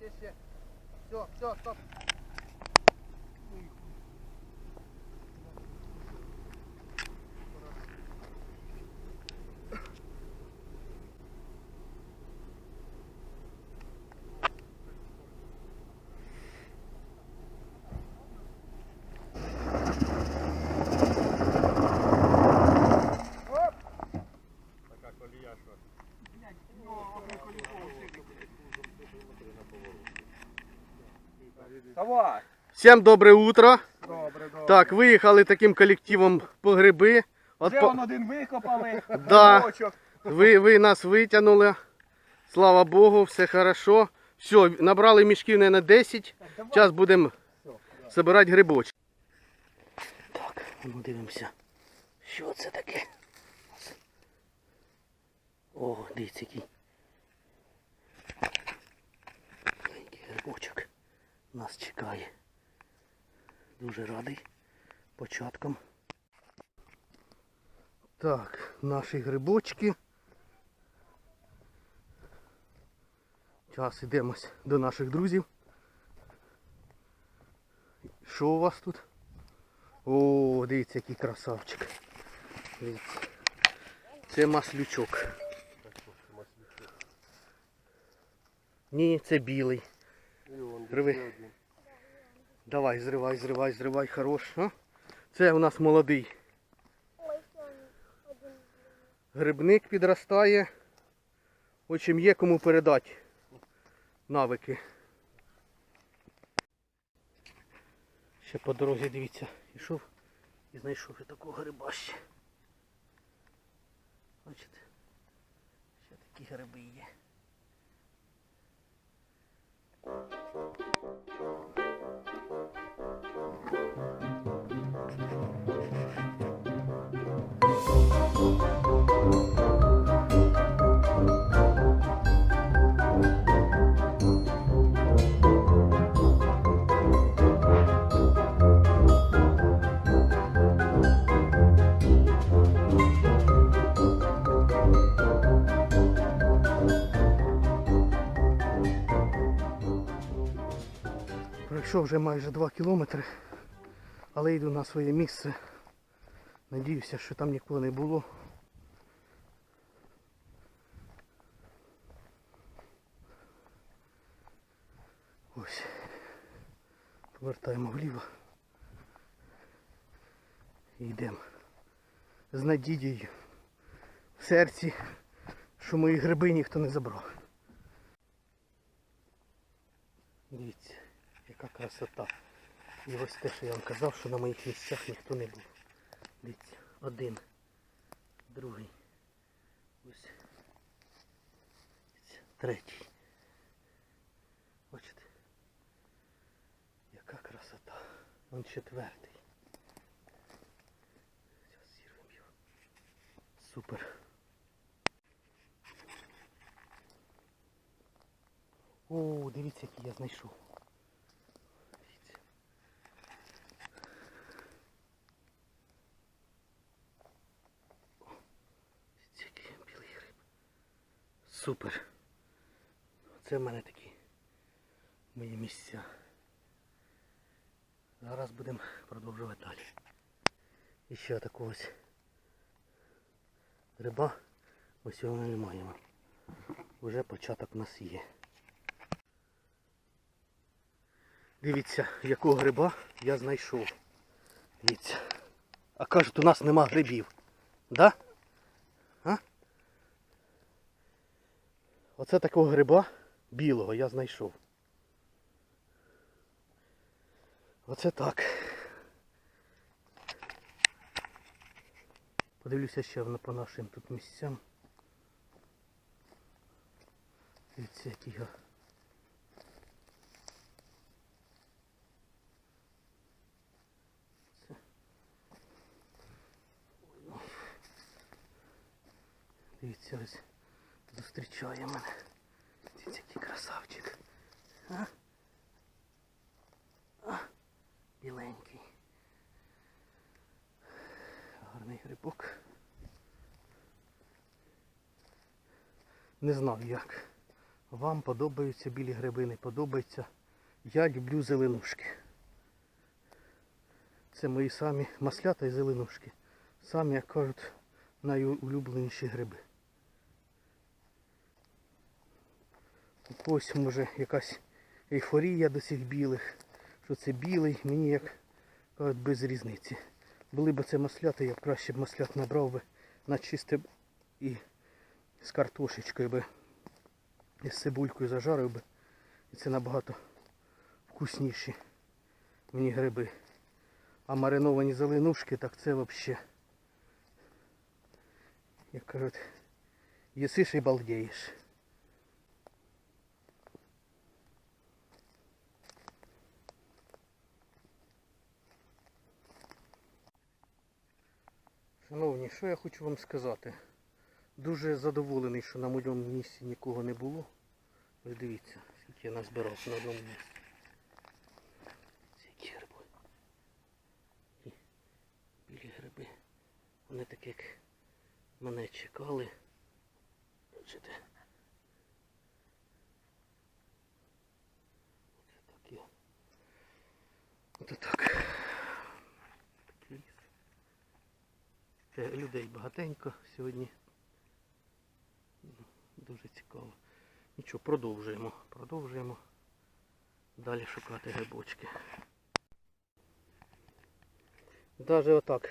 ще, ще. Все, все, стоп. Давай. Всім добре утро. Добре, добре. Так, виїхали таким колективом по гриби. От Вже по- он один викопали. Да. ви, ви нас витягнули. Слава Богу, все хорошо. Все, набрали мішків не на 10. Зараз будемо збирати грибочки. Так, ну дивимося. Що це таке? О, дивіться який. Маленький грибочок нас чекає. Дуже радий початком. Так, наші грибочки. Зараз йдемо до наших друзів. Що у вас тут? О, дивіться, який красавчик. Дивіться. Це маслючок. Ні, це білий. Рви. Давай, зривай, зривай, зривай, хорош. А? Це у нас молодий. Грибник підростає. Общем, є кому передати навики. Ще по дорозі, дивіться, йшов і знайшов і такого гриба ще. Бачите? Ще такі гриби є. Пройшов вже майже 2 кілометри, але йду на своє місце. Надіюся, що там нікого не було. Ось. Повертаємо вліво. І йдемо. З надією в серці, що мої гриби ніхто не забрав. Дивіться, яка красота. І ось те, що я вам казав, що на моїх місцях ніхто не був. Дивіться, один, другий. Ось. Третій. Бачите? Яка красота. Вон четвертий. Зараз його. Супер. О, дивіться, який я знайшов. Дивіться. О, Дивіться, який білий гриб. Супер. Це в мене такі мої місця. Зараз будемо продовжувати далі. І ще такого ось гриба ми сьогодні не маємо. Уже початок у нас є. Дивіться, якого гриба я знайшов. Дивіться. А кажуть, у нас нема грибів. Да? Оце такого гриба білого я знайшов. Оце так. Подивлюся ще по нашим тут місцям. Дивіться, який. Ой. Дивіться, ось зустрічає мене. Дивіться, який красавчик. А? А? Біленький. Гарний грибок. Не знаю як. вам подобаються білі гриби, не подобаються. Я люблю зеленушки. Це мої самі маслята і зеленушки. Самі, як кажуть, найулюбленіші гриби. Когось може якась ейфорія до цих білих, що це білий, мені як кажуть, без різниці. Були б це маслята, я б краще б маслят набрав би на чисте і з картошечкою би, і з цибулькою зажарив би. І це набагато вкусніші мені гриби. А мариновані зеленушки, так це взагалі. Як кажуть, їсиш і балдієш. Шановні, що я хочу вам сказати? Дуже задоволений, що на моєму місці нікого не було. Ви дивіться, скільки я назбирав на одному місці. Які гриби. І білі гриби. Вони так як мене чекали. Бачите? Оце так я. Оце так. Такий ліс. Е, Людей багатенько сьогодні. Дуже цікаво. Нічого, продовжуємо. Продовжуємо далі шукати грибочки. Навіть отак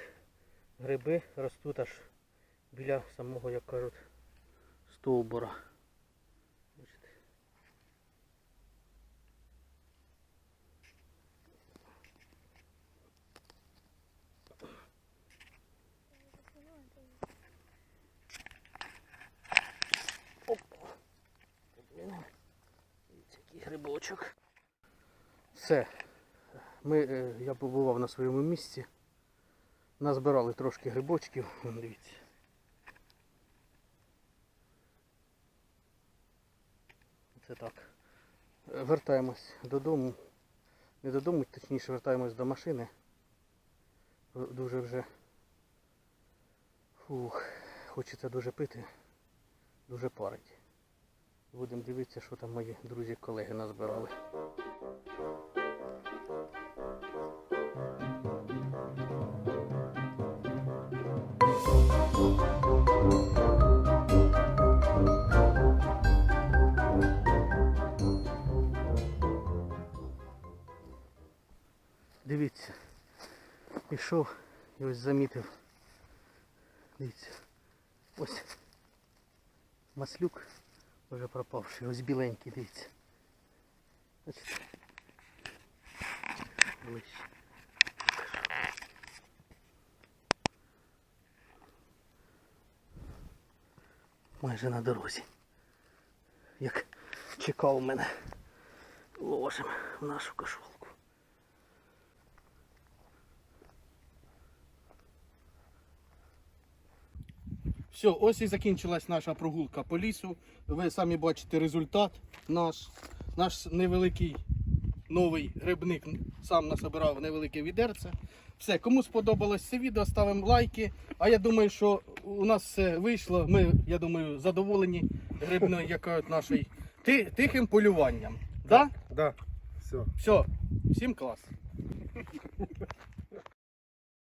гриби ростуть аж біля самого, як кажуть, стовбура. Який. Все. Ми, е, я побував на своєму місці. Назбирали трошки грибочків. Дивіться. Це так. Е, Вертаємось додому. Не додому, точніше вертаємось до машини. Е, Дуже вже фух, хочеться дуже пити, дуже парить. Будемо дивитися, що там мої друзі-колеги назбирали. Дивіться, пішов і ось замітив. Дивіться. Ось маслюк вже пропавший, ось біленький, дивіться. Бачите? Ближче. Майже на дорозі. Як чекав мене. Ложимо в нашу кошолку. Все, ось і закінчилась наша прогулка по лісу. Ви самі бачите результат наш. Наш невеликий новий грибник сам насобирав невелике відерце. Все, кому сподобалось це відео, ставимо лайки. А я думаю, що у нас все вийшло. Ми, я думаю, задоволені грибною, як нашою тихим полюванням. Да? Да. Все. Все, всім клас.